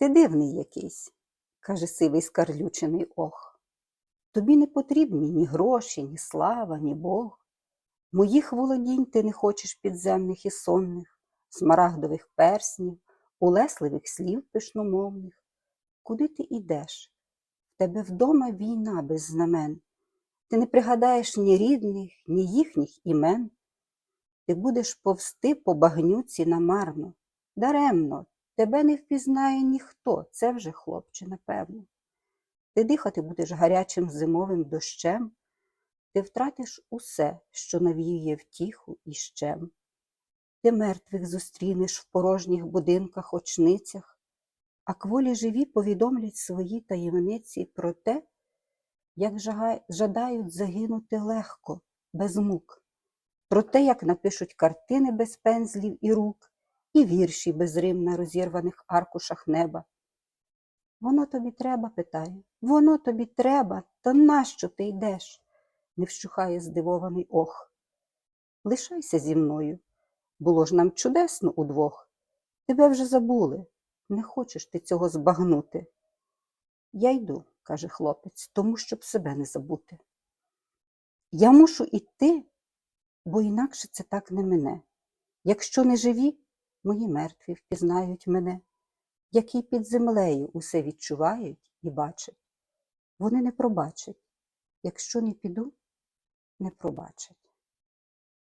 Ти дивний якийсь, каже сивий скарлючений ох. Тобі не потрібні ні гроші, ні слава, ні Бог. Моїх володінь ти не хочеш підземних і сонних, смарагдових перснів, улесливих слів пишномовних. Куди ти ідеш? В тебе вдома війна без знамен. Ти не пригадаєш ні рідних, ні їхніх імен. Ти будеш повсти по багнюці намарно, даремно, тебе не впізнає ніхто, це вже, хлопче, напевно. Ти дихати будеш гарячим зимовим дощем, ти втратиш усе, що навіює втіху і щем. Ти мертвих зустрінеш в порожніх будинках, очницях, а кволі живі повідомлять свої таємниці про те, як жадають загинути легко, без мук, про те, як напишуть картини без пензлів і рук, і вірші без рим на розірваних аркушах неба. Воно тобі треба, питаю, воно тобі треба, та нащо ти йдеш? не вщухає здивований ох. Лишайся зі мною. Було ж нам чудесно удвох. Тебе вже забули. Не хочеш ти цього збагнути. Я йду, каже хлопець, тому щоб себе не забути. Я мушу йти, бо інакше це так не мине. Якщо не живі, мої мертві впізнають мене, які під землею усе відчувають і бачать. Вони не пробачать. Якщо не піду, не пробачать.